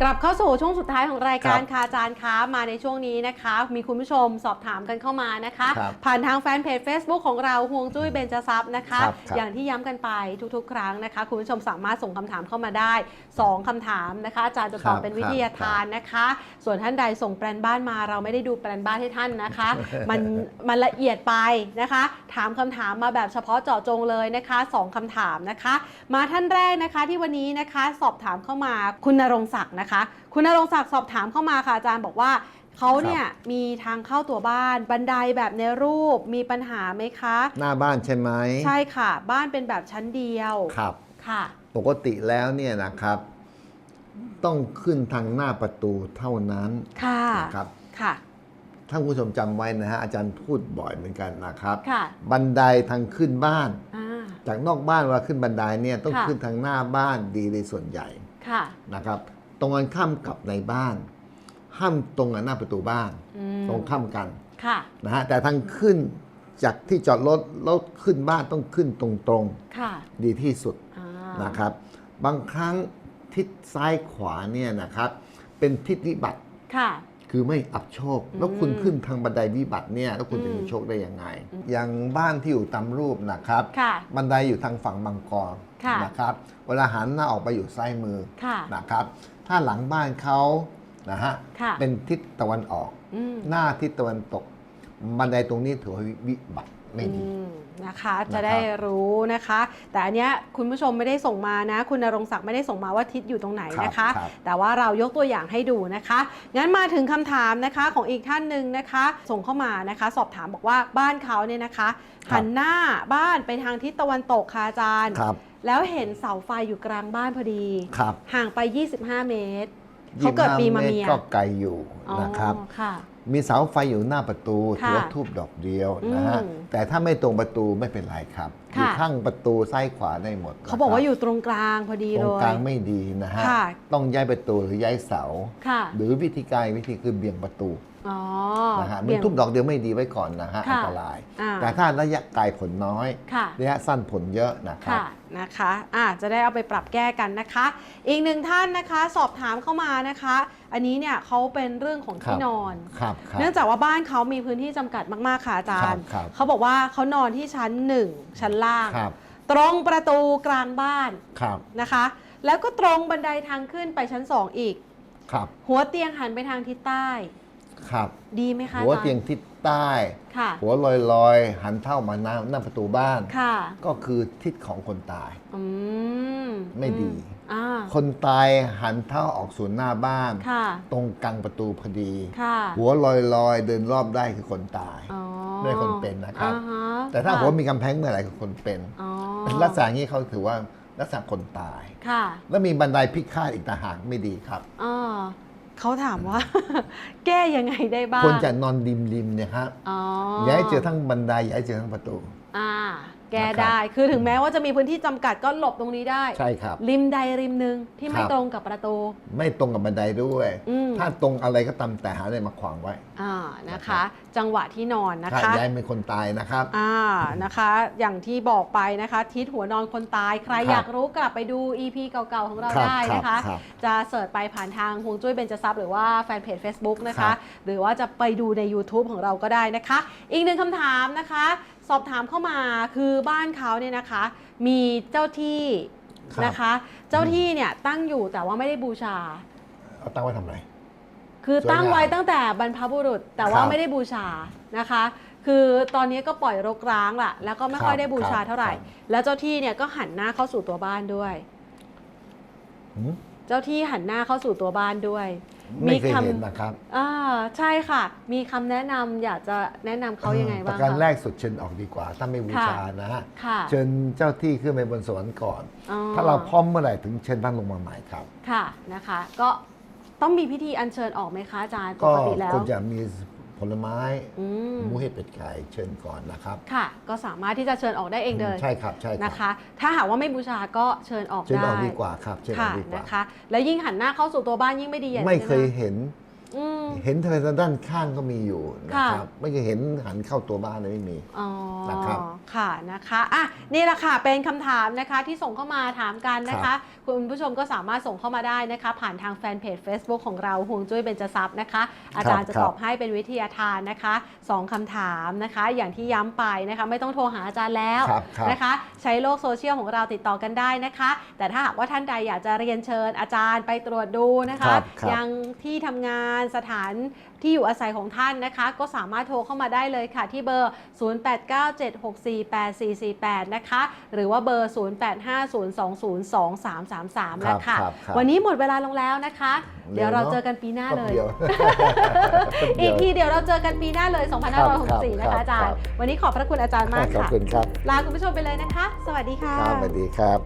กลับเข้าสู่ช่วงสุดท้ายของรายการครับค่ะอาจารย์คะมาในช่วงนี้นะคะ มีคุณผู้ชมสอบถามกันเข้ามานะคะครับผ่านทางแฟนเพจ Facebook ของเราห่วงจุ้ยเบญจทรัพย์นะคะครับครับอย่างที่ย้ำกันไปทุกๆ ครั้งนะคะ คุณผู้ชมสามารถส่งคำถามเข้ามาได้ 2คำถามนะคะ อาจารย์จะตอบครับเป็นวิทยาทานนะคะ ส่วนท่านใดส่งแปลนบ้านมาเราไม่ได้ดูแปลนบ้านให้ท่านนะคะ มันมันละเอียดไปนะคะ ถามคำถามมาแบบเฉพาะเจาะจงเลยนะคะสองคำถามนะคะ มาท่านแรกนะคะที่วันนี้นะคะสอบถามเข้ามาคุณนรงศักดิ์นะคะคุณนรงศักดิ์สอบถามเข้ามาค่ะอาจารย์บอกว่าเขาเนี่ยมีทางเข้าตัวบ้านบันไดแบบในรูปมีปัญหาไหมคะ หน้าบ้านใช่ไหมใช่ค่ะ บ้านเป็นแบบชั้นเดียวครับค่ะ ปกติแล้วเนี่ยนะครับ ต้องขึ้นทางหน้าประตูเท่านั้นค่ะนะครับค่ะท่านผู้ชมจำไว้นะฮะอาจารย์พูดบ่อยเหมือนกันนะครับ ค่ะบันไดทางขึ้นบ้าน อ่า จากนอกบ้านเวลาขึ้นบันไดเนี่ยต้องค่ะ ขึ้นทางหน้าบ้านดีในส่วนใหญ่ค่ะ นะครับ ตรงกันข้ามกับในบ้าน ห้ามตรงกับหน้าประตูบ้าน อืมตรงข้ามกันค่ะนะฮะแต่ทางขึ้นจากที่จอดรถรถขึ้นบ้านต้องขึ้นตรงค่ะๆดีที่สุด อ่านะครับบางครั้งทิศซ้ายขวาเนี่ยนะครับเป็นทิศวิบัติค่ะ คือไม่อับโชค แล้วคุณขึ้นทางบันไดวิบัติเนี่ยแล้วคุณจะมีโชคได้ยังไง อย่างบ้านที่อยู่ตามรูปนะครับ ค่ะ บันไดอยู่ทางฝั่งมังกรค่ะนะครับ เวลาหันหน้าออกไปอยู่ซ้ายมือค่ะนะครับ ถ้าหลังบ้านเขานะฮะค่ะ เป็นทิศตะวันออก อืม หน้าทิศตะวันตก บันไดตรงนี้ถือว่าวิบัติไม่ดี อืม นะคะนะครับจะได้รู้นะคะ แต่อันเนี้ยคุณผู้ชมไม่ได้ส่งมานะ คุณนรงศักดิ์ไม่ได้ส่งมาว่าทิศอยู่ตรงไหนนะคะครับแต่ว่าเรายกตัวอย่างให้ดูนะคะ งั้นมาถึงคำถามนะคะของอีกท่านหนึ่งนะคะ ส่งเข้ามานะคะ สอบถามบอกว่าบ้านเขาเนี่ยนะคะหันหน้าบ้านไปทางทิศตะวันตกค่ะอาจารย์ครับแล้วเห็นเสาไฟอยู่กลางบ้านพอดีครับห่างไป 25 เมตร เขาเกิดปีมะเมีย25ก็ไกลอยู่นะครับอ๋อค่ะมีเสาไฟอยู่หน้าประตูค่ะถือว่าทูบดอกเดียวนะฮะอืมแต่ถ้าไม่ตรงประตูไม่เป็นไรครับอค่ะยู่ข้างประตูซ้ายขวาได้หมด เขาบอกว่านะคอยู่ตรงกลางพอดีรับตเลรงยกลางไม่ดีนะฮะค่ะต้องย้ายประตูหรือย้ายเสาค่ะหรือวิธีการวิธีคือเบี่ยงประตูอ๋อ นะฮะเบี่มียงทูบดอกเดียวไม่ดีไว้ก่อนนะฮะค่ะอันตรายอ่าแต่ถ้าระยะไกลผลน้อยค่ะระยะสั้นผลเยอะนะครับค่ะนะคะอ่าจะได้เอาไปปรับแก้กันนะคะ อีกหนึ่งท่านนะคะสอบถามเข้ามานะคะ อันนี้เนี่ยเขาเป็นเรื่องของที่ครับนอนครับครับเนื่องจากว่าบ้านเขามีพื้นที่จำกัดมากๆค่ะอาจารย์ครับครับเขาบอกว่าเขานอนที่ชั้นหนึ่งชั้นล่างครับตรงประตูกลางบ้านครับนะคะ แล้วก็ตรงบันไดทางขึ้นไปชั้นสองอีกครับหัวเตียงหันไปทางทิศใต้ ครับดีไหมคะหัวอาจารเตียงทิศใต้ ค่ะ หัวลอยลอยๆหันเท่ามาหน้าหน้าประตูบ้าน ค่ะ ก็คือทิศของคนตาย อืมไม่ดี อ่า คนตายหันเท้าออกสู่หน้าบ้าน ค่ะ ตรงกลางประตูพอดี ค่ะ หัวลอยลอยๆเดินรอบได้คือคนตายอ๋อไม่ใช่คนเป็นนะครับ อ่าฮะแต่ถ้าค่ะหัวมีกำแพงเมื่อไหร่คือคนเป็น อ๋อลักษณะอย่างนี้เขาถือว่าลักษณะคนตาย ค่ะ แล้วมีบันไดพิฆาตอีกต่างหากไม่ดีครับอ่า เขาถามว่า แก้ยังไงได้บ้างควรจะนอนริมริมๆเนี่ยครับอ๋ออย่าให้เจอทั้งบันไดอย่าให้เจอทั้งประตู อ่า แก้นะครับ ได้คือถึงแม้ว่าจะมีพื้นที่จำกัดก็หลบตรงนี้ได้ ใช่ครับ ริมใดริมหนึ่งที่ไม่ครับ ตรงกับประตู ไม่ตรงกับบันไดด้วย อืมถ้าตรงอะไรก็ตามแต่หาอะไรมาขวางไว้อ่านะนะครัคะบจังหวะที่นอนนะถ้าคะ ย้ายเป็นคนตายนะครับ อ่านะคะ อย่างที่บอกไปนะคะ ทิศหัวนอนคนตายใครครับ อยากรู้กลับไปดู EP เก่าๆของเราครับได้นะคะครับ จะเสิร์ชไปผ่านทางฮวงจุ้ยเบญจทรัพย์หรือว่าแฟนเพจ Facebook นะครัคะ บหรือว่าจะไปดูใน YouTube ของเราก็ได้นะคะ อีกหนึ่งคำถามนะคะ สอบถามเข้ามาคือบ้านเขาเนี่ยนะคะ มีเจ้าที่ครับ นะคะ เจ้าที่เนี่ยตั้งอยู่แต่ว่าไม่ได้บูชา เอาตั้งไว้ทำอะไร คือสวยงามตั้งไว้ตั้งแต่บรรพบุรุษ แต่ว่าครับไม่ได้บูชานะคะ คือตอนนี้ก็ปล่อยรกร้างละแล้วก็ไม่ค่อยครับได้บูชาครับเท่าไหร่ ครับ แล้วเจ้าที่เนี่ยก็หันหน้าเข้าสู่ตัวบ้านด้วย หืมเจ้าที่หันหน้าเข้าสู่ตัวบ้านด้วย ไม่เคยคำเห็นนะครับอ่าใช่ค่ะ มีคำแนะนำอยากจะแนะนำเขายังไงปบ้างระการคะแรกสุดเชิญออกดีกว่า ถ้าไม่บูชานะฮะค่ะเชิญเจ้าที่ขึ้นไปบนสวรรค์ก่อน อ๋อถ้าเราพร้อมเมื่อไหร่ถึงเชิญท่านลงมาใหม่ครับ ค่ะนะคะ ก็ต้องมีพิธีอัญเชิญออกไหมคะอาจารย์ปก็กติแล้ว ควรจะมี ผลไม้อืมหมูเห็ดเป็ดไก่เชิญก่อนนะครับ ค่ะ ก็สามารถที่จะเชิญออกได้เองเลยใช่ครับใช่ครับนะคะ ถ้าหากว่าไม่บูชาก็เชิญออกเชิญได้ออกดีกว่าครับเชิญออค่ะกดีกว่า นะคะ แล้วยิ่งหันหน้าเข้าสู่ตัวบ้านยิ่งไม่ดีใหญ่ไม่ลเคยนะเห็น อืม เห็นทางด้านข้างก็มีอยู่นะค่ะครับไม่เคยเห็นหันเข้าตัวบ้านเลยไม่มี อ๋อนะครับ ค่ะนะคะอะนี่แหละค่ะเป็นคำถามนะคะที่ส่งเข้ามาถามกันนะครัคะบคุณผู้ชมก็สามารถส่งเข้ามาได้นะคะ ผ่านทางแฟนเพจ Facebook ของเราห่วงจุ้ยเบญจทรัพย์นะคะ อาจารย์จะครับ ตอบให้เป็นวิทยาทานนะคะสองคำถามนะคะ อย่างที่ย้ำไปนะคะ ไม่ต้องโทรหาอาจารย์แล้ว ครับครับ นะคะใช้โลกโซเชียลของเราติดต่อกันได้นะคะ แต่ถ้าหากว่าท่านใดอยากจะเรียนเชิญอาจารย์ไปตรวจดูนะคะ ครับครับยังที่ทำงานสถานที่อยู่อาศัยของท่านนะคะ ก็สามารถโทรเข้ามาได้เลยค่ะ ที่เบอร์ 0897648448 นะคะ หรือว่าเบอร์ 0850202333 แล้วค่ะครับครับวันนี้หมดเวลาลงแล้วนะคะ เดี๋ยวเราเจอกันปีหน้าเลยแป๊บดีวอีกทีเดี๋ยวเราเจอกันปีหน้าเลย 2564 นะคะอาจารครัย์บวันนี้ขอบพระคุณอาจารย์มากขอบค่ะคุณครับ ลาคุณผู้ชมไปเลยนะคะ สวัสดีค่ะครับสวัสดีครับ